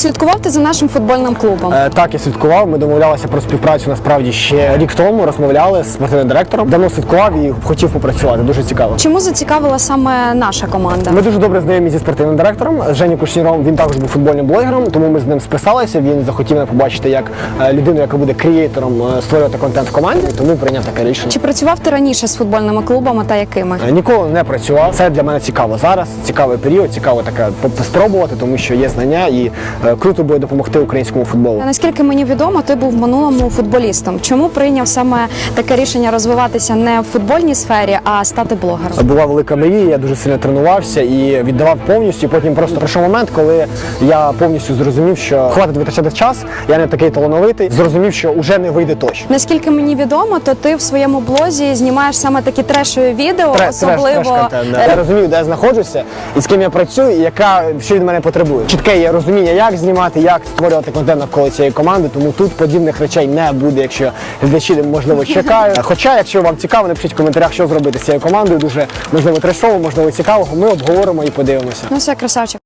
слідкував ти за нашим футбольним клубом? Е, Так, я слідкував. Ми домовлялися про співпрацю насправді ще рік тому. Розмовляли з спортивним директором. Давно слідкував і хотів попрацювати. Дуже цікаво. Чому зацікавила саме наша команда? Ми дуже добре знайомі зі спортивним директором з Жені Кушніром. Він також був футбольним блогером, тому ми з ним списалися. Він захотів мене побачити як е, людину, яка буде креатором е, створювати контент в команді. Тому прийняв таке рішення. Чи працював ти раніше з футбольними клубами та якими? Е, Ніколи не працював. Це для мене цікаво зараз. Цікавий період, цікаво таке спробувати, тому що є знання і е, круто буде допомогти українському футболу. Наскільки мені відомо, ти був в минулому футболістом. Чому прийняв саме таке рішення розвиватися не в футбольній сфері, а стати блогером? Була велика мрія, я дуже сильно тренувався і віддавав повністю. Потім просто прийшов момент, коли я повністю зрозумів, що хватить витрачати час, я не такий талановитий. Зрозумів, що вже не вийде точно. Наскільки мені відомо, то ти в своєму блозі знімаєш саме такі трешові відео, Треш- особливо треш- е, Я розумію, де я знаходжуся і з ким я працюю, і яка що від мене потребує. Чітке є розуміння, як знімати, як створювати контент навколо цієї команди. Тому тут подібних речей не буде, якщо глядачі можливо чекають. Хоча, якщо вам цікаво, напишіть в коментарях, що зробити з цією командою. Дуже можливо трешово, можливо цікавого. Ми обговоримо і подивимося. ну все красавчик.